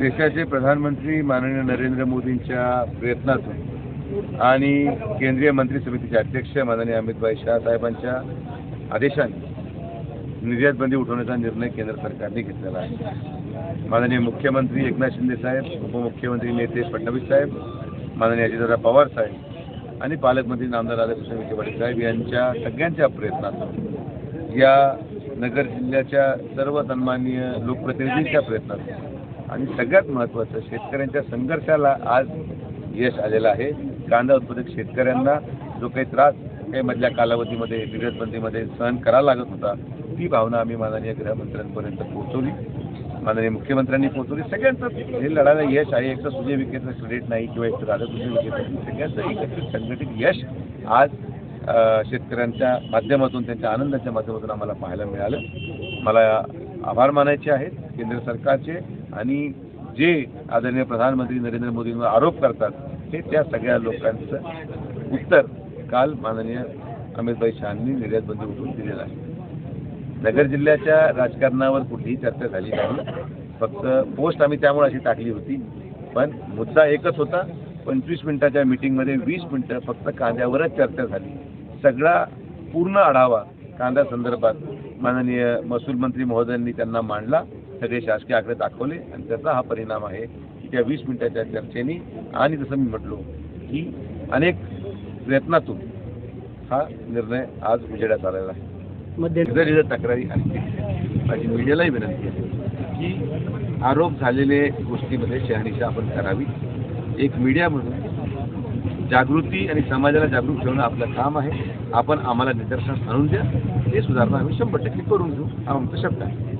देशाचे प्रधानमंत्री माननीय नरेंद्र मोदींच्या प्रयत्नातून आणि केंद्रीय मंत्री समितीचे अध्यक्ष माननीय अमितभाई शाह साहेबांच्या आदेशाने निर्यात बंदी उठवण्याचा निर्णय केंद्र सरकारने घेतलेला आहे. माननीय मुख्यमंत्री एकनाथ शिंदे साहेब उपमुख्यमंत्री नेते फडणवीस साहेब माननीय अजितदादा पवार साहेब आणि पालकमंत्री नामदार राधाकृष्ण विखे पाटील साहेब यांच्या सगळ्यांच्या प्रयत्नातून या नगर जिल्ह्याच्या सर्व सन्माननीय लोकप्रतिनिधींच्या प्रयत्नातून आणि सगळ्यात महत्त्वाचं शेतकऱ्यांच्या संघर्षाला आज यश आलेलं आहे. कांदा उत्पादक शेतकऱ्यांना जो काही त्रास काही मधल्या कालावधीमध्ये निर्यातबंदीमध्ये सहन करावा लागत होता ती भावना आम्ही माननीय गृहमंत्र्यांपर्यंत पोहोचवली. माननीय मुख्यमंत्र्यांनी पोहोचवली. सगळ्यांचं हे लढायला यश आहे. एक तर सुजय विकेचं क्रेडिट नाही किंवा एकतर राधाकृष्ण विकेचं सगळ्यांचं एकत्रित संघटित यश आज शेतकऱ्यांच्या माध्यमातून त्यांच्या आनंदाच्या माध्यमातून आम्हाला पाहायला मिळालं. मला आभार मानायचे आहेत. केंद्र सरकारचे आणि जे आदरणीय प्रधानमंत्री नरेंद्र मोदींवर आरोप करतात हे त्या सगळ्या लोकांचं उत्तर काल माननीय अमितभाई शहांनी निर्यात बंदी दिलेलं आहे. नगर जिल्ह्याच्या राजकारणावर कुठलीही चर्चा झाली नाही. फक्त पोस्ट आम्ही त्यामुळे अशी टाकली होती. पण मुद्दा एकच होता पंचवीस मिनिटाच्या मिटिंगमध्ये वीस मिनिटं फक्त कांद्यावरच चर्चा झाली. सगळा पूर्ण आढावा कांदा संदर्भात माननीय महसूल मंत्री महोदयांनी त्यांना मांडला. सगळे शासकीय आकडे दाखवले आणि त्याचा हा परिणाम आहे की त्या वीस मिनिटाच्या चर्चेने आणि जसं मी म्हटलो की अनेक प्रयत्नातून हा निर्णय आज उजेडात आलेला आहे. इथं तक्रारी असतील माझी मीडियालाही विनंती आहे की आरोप झालेले गोष्टीमध्ये शहानिशा आपण करावी. एक मीडिया म्हणून जागृती आणि समाजाला जागरूक ठेवणं आपलं काम आहे. आपण आम्हाला निदर्शनास आणून द्या. ते सुधारणा आम्ही शंभर टक्के करून घेऊ. हा आमचा शब्द आहे.